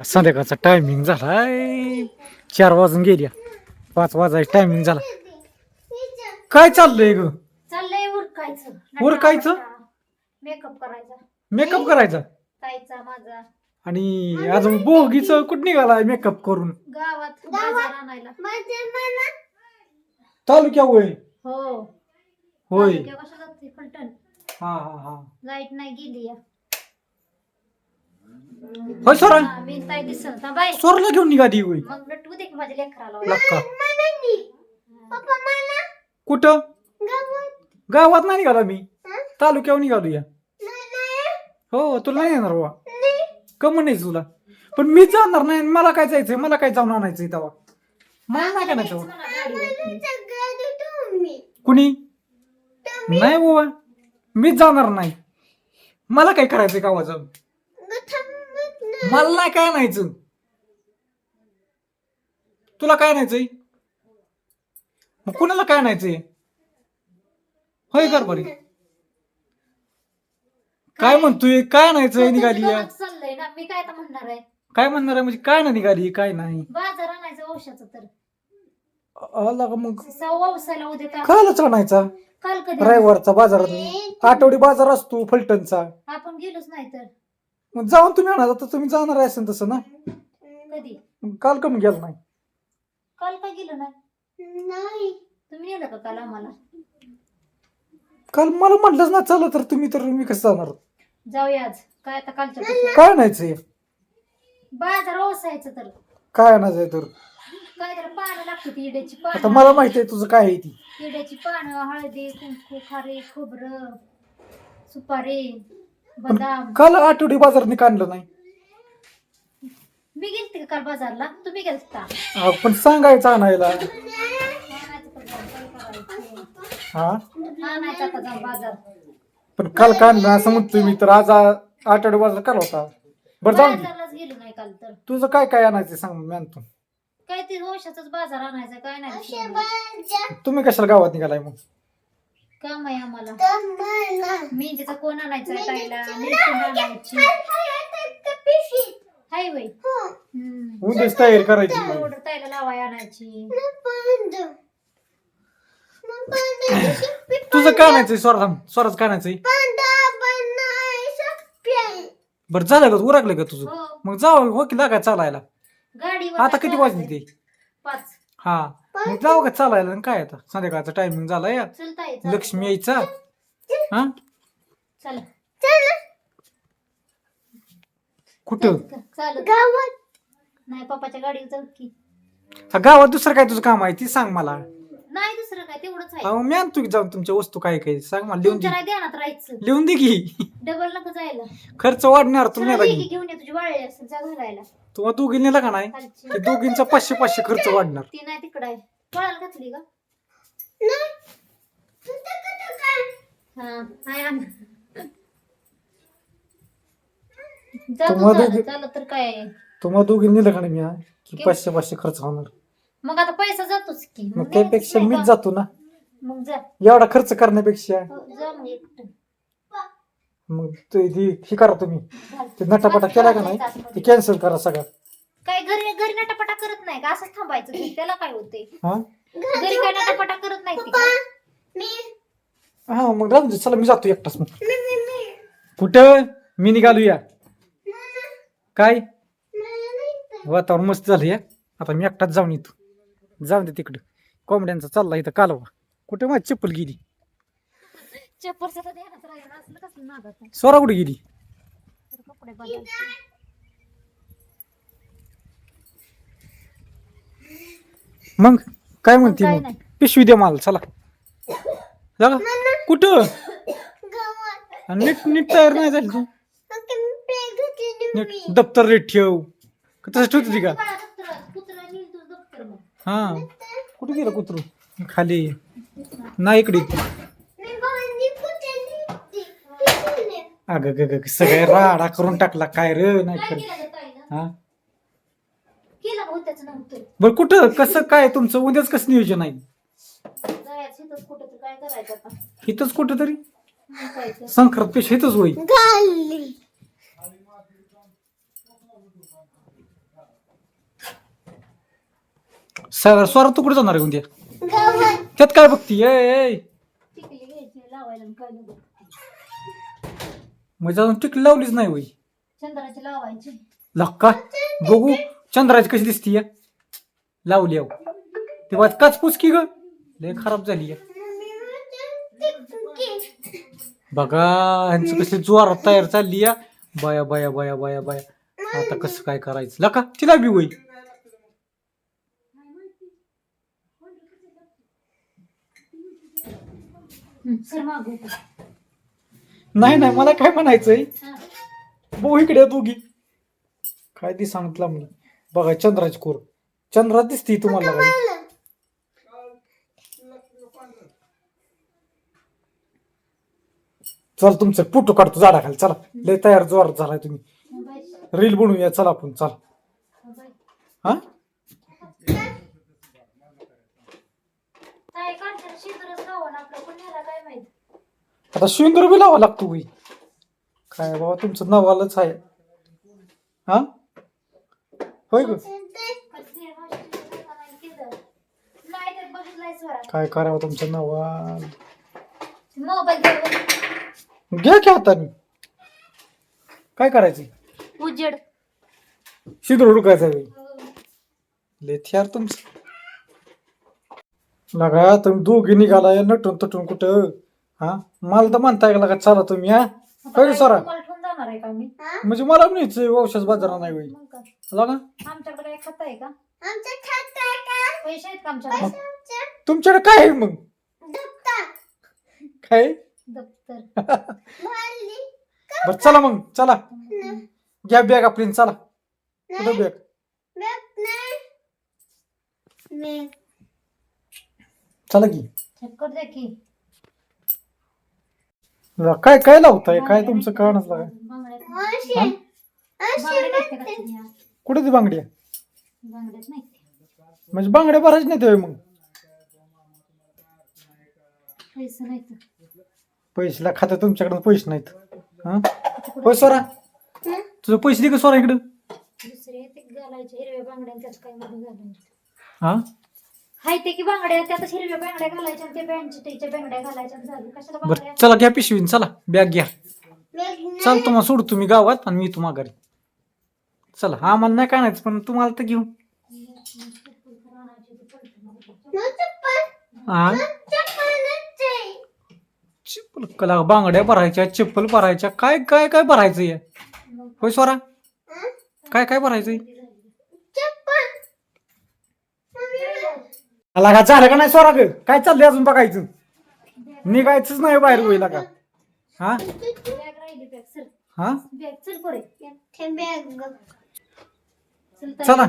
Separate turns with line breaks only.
संध्याकाळचा टायमिंग झालाय. चार वाजून गेल्या पाच वाजायचा टायमिंग झाला. काय चाललंय ग?
चाललंय उरकायचं.
उरकायचं?
मेकअप करायचा.
मेकअप करायचा?
ताईचा माझा.
आणि अजून बोगीच कुठं निघालाय मेकअप करून?
गावात बाजार आणायला.
तालुक्या होय?
हो.
होय.
तालुक्या फलटण.
हा हा हा.
लाइट नाही गेली या.
होय सोरा?
हा, मी ताई दिसत ना बाय
सोरला घेऊन निघाली होय?
मग नटवू दे की माझ्या लेकराला.
लक्का कुठं? गावात. नाही निघाला मी. तालुक्यावर निघालो या. हो तुला नाही येणार बाबा कम नाही तुला. पण मी जाणार नाही मला काय जायचंय? मला काय जाऊन आणायचंय तेव्हा? मला नाही करायचं
मला गाडीवर.
कुणी? नाही बाबा मीच जाणार नाही. मला काय करायचंय गावात जाऊन? मला नाही काय आणायचं? तुला काय आणायचंय? मग कुणाला काय आणायचंय? होय कर बरी. काय म्हणतोय काय आणायचंय निघाली या?
गावात चाललंय ना. मी काय म्हणणार आहे?
काय म्हणणार आहे? म्हणजे काय ना निघाली काय नाही.
बाजार आणायचं औषधाचं तर.
आला का मग?
सव्वा उसाला उद्या का
कालच आणायचा?
काल कधी?
रविवारचा बाजारात. आठवडी बाजार असतो फलटणचा.
आपण गेलोच नाही तर.
मग जाऊन तुम्ही आणा तर तुम्ही जाणार आहे असेल तसं ना?
कधी?
मग काल कमी गेलं नाही.
काल का गेलो नाही? तुम्ही नेलं का काल आम्हाला?
काल मला म्हटलंच ना चला तर तुम्ही तर मी कसं जाणार?
जाऊया आज. काय आता कालच्या पेक्षा.
काय आणायचंय
बाजार ओसायचं तर.
काय आणायचंय तर.
काय त्याला पानं लागतात इड्याची
आता
पानं
मला माहिती आहे तुझं काय आहे ती.
इड्याची पानं हळदी कुंकू खारे खोबरं सुपारी.
पण
बदाम.
काल आठवडी बाजारात काढलं नाही.
मी गेलते का काल बाजारला? तुम्ही गेलता?
अहो, पण सांगायचं आणायला? हा?
आणायचं आता जाऊन बाजार.
पण काल काढलं असं म्हणतोय मी तर आज आ- आठवडी बाजार काल होता. बरं जाऊ दे.
बाजारलाच गेलो नाही काल तर.
तुझं काय काय आणायचं सांग मी आणतो.
काय ते औषधाच बाजार आणायचं काय नाही
तुम्ही कशाला गावात निघालाय मग?
काम आहे आम्हाला. मेहंदीचा कोण आणायचा ताईला निरकुंड आणायची? हाय वय. हम्म.
उद्याच तयारी करायची मग.
पावडर ताईला लावाय आणायची.
तुझं काय आणायचंय? स्वरा स्वराच काय आणायचंय? बरं झालं का? उरकलं का तुझं?
हो.
मग जाऊ हो की लागा चालायला?
गाडीवर
आता किती वाजले ते?
पाच.
हा. मग जाऊ का चालायला आणि काय आता? संध्याकाळचा टायमिंग झाला या
चलता
लक्ष्मी यायचा. हा?
चला.
कुठं?
चालत नाही पप्पाच्या गाडीवर जाऊ की.
हा, गावात दुसरं काय तुझं काम आहे? ती सांग मला.
नाही दुसरं काय तेवढंच आहे.
अहो, मी आणतो की जाऊन तुमच्या वस्तू काय काय सांग मला लिहून दे.
तुमच्या नाही ध्यानात राहायचं.
लिहून दे की.
डबल नका जायला.
खर्च वाढणार तुम्ही
घेऊन ये तुझी वाळली असेल जा घालायला.
तुम्हाला दोघी नेला का नाही? ते दोघींचा पाचशे पाचशे खर्च वाढणार.
ती नाही तिकडं आहे. पळायला घातली का हा हाय आण. जा तू
तुम्हाला
चालत
दोघी-
चालत तर काय? आहे.
तुम्हाला दोघी नेलं का नाही मी हा? की पाचशे पाचशे खर्च होणार.
मग आता पैसा जातोच की.
मग त्यापेक्षा
नाही
मीच
का?
जातो ना.
मग जा.
एवढा खर्च करण्यापेक्षा.
हो, जा मग एकटं.
मग ते ती- हे करा तुम्ही. ते नटापटा केला का नाही? ते कॅन्सल करा सगळं.
काय घरी घरी नटापटा करत नाही का? असंच थांबायचं. घरी. त्याला काय होते
हा?
घरी काय नटापटा करत नाही ती?
हा मग राहू दे. चला मी जातो एकटाच मग. कुठं? मी निघालो या. काय? वातावरण मस्त झालं या. आता मी एकटाच जाऊन येतो. जाऊन दे तिकडं. कोंबड्यांचा चालला इथं कालवा. कुठे माझी चप्पल गेली.
चप्पल सतत ध्यानात राहिलं असलं कसलं नादात आहे.
स्वरा कुठे गेली?
तर कपडे बदलायचे
मग काय म्हणते
काय
मग?
नाही.
पिशवी दे मला चला. चला कुठं? आणि नीट नीट तयार नाही झाली तू. नीट दप्तर रेट ठेव. का तसं ठेवते ती का?
बाळा दप्तरात, कुत्रा नेईल तुझं दप्तर मग.
हा. कुठे गेलं कुत्रू? खाली. नाही इकडे. अगं ग ग सगळ्या राडा करून टाकला. काय र? नाही कर
ताईनं?
हा?
नव्हतं
बर कुठं? कसं काय? तुमचं उद्याच कसं नियोजन आहे?
जायचं इथंच कुठं तर काय करायचं आता?
इथंच कुठं तरी
मग काय तर.
संक्रांत पेश इथंच होईल. स- स्वरा तू कुठे जाणार आहे उद्या? त्यात काय बघती ए ए
टिकली घ्यायची लावायला आणि काय नको
म्हणजे अजून टिकली लावलीच नाही होई
चंद्राची लावायची.
लक्का बघू. चंद्राची कशी दिसतीय? लावली अहो. ते वाट काच पुसकी ग. लय खराब झाली बघा ह्यांचं कसली जोरात तयार चालली या बाया बाया बाया बाया बाया. आता कसं काय करायचं? लका तिला बी होई
सर मागू
नाही नाही मला काय म्हणायचंय. भाऊ इकडे दोघी. काय ती सांगितलं मी बघा चंद्राची कोर. चंद्रात दिसती तुम्हाला काही चल तुमचं फोटो काढतो झाडाखाली. चला लय तयार जोरात झालाय तुम्ही. रील बनवूया. चला आपण चला. हा?
काय काढतात आपलं. काय माहीत?
आता शिंदूर बी लावा लागतो होई काय बाबा तुमचं नवालच आहे. हा? होय ग. काय करावं तुमचं नवाल?
मोबाईल घेऊन
घ्या की हाताने काय करायचं?
उजेड.
शिंदूर हुडकायचं लय थ्यार तुमचं. लगा तुम्ही दोघी निघालाय नटून तटून कुठं? हा? मला तर म्हणताय का चला तुम्ही हा? होय सरा.
तुम्हाला ठेवून जाणार आहे का मी?
म्हणजे मला पण यायचंय औषध बाजारा नाही होईल.
मग काय?
लगा
आमच्याकडे काय खाता आहे का? पैसे आहेत का आमच्याकडे?
तुमच्याकडे काय आहे मग? काय?
दप्तर.
बर चला मग चला. घ्या बॅग आपली चला. कुठं बॅग? चला की.
चक्कर दे की.
ला, काय काय लावताय? काय तुमचं कळणच लागा
बांगड्यात
हा?
बांगड्यात आहेत का?
कुठे ती बांगड्या
बांगड्यात नाही.
म्हणजे बांगड्या भरायच नाही ते मग.
पैसे नाही तर
पैसेला खात्यात तुमच्याकडे पैसे नाहीत. हा? होय सोरा? तुझं पैसे दे का सोरा इकडं?
दुसरे ते घालायचे हिरव्या बांगड्या आणि त्यात काय मध्ये घालायचे?
हा?
हाय ते की बांगड्या त्यात हिरव्या बांगड्या घालायच्या आणि ते बँडच्या बांगड्या घालायच्या आणि झालं. कशाला
बर चला घ्या पिशवीन चला बॅग घ्या. चल तुम्हाला सोड तुम्ही गावात आणि मी तुम्हा घरी चला हा मला नाही काय नाही पण तुम्हाला तर घेऊ हा? चप्पल कला बांगड्या भरायच्या चप्पल भरायच्या काय काय काय भरायचं या होय स्वरा? काय काय भरायचंय आला का? झालं का नाही स्वरा ग? काय चाललंय अजून बघायचं? निघायचंच नाही बाहेर होईल का? हा? हा. चला.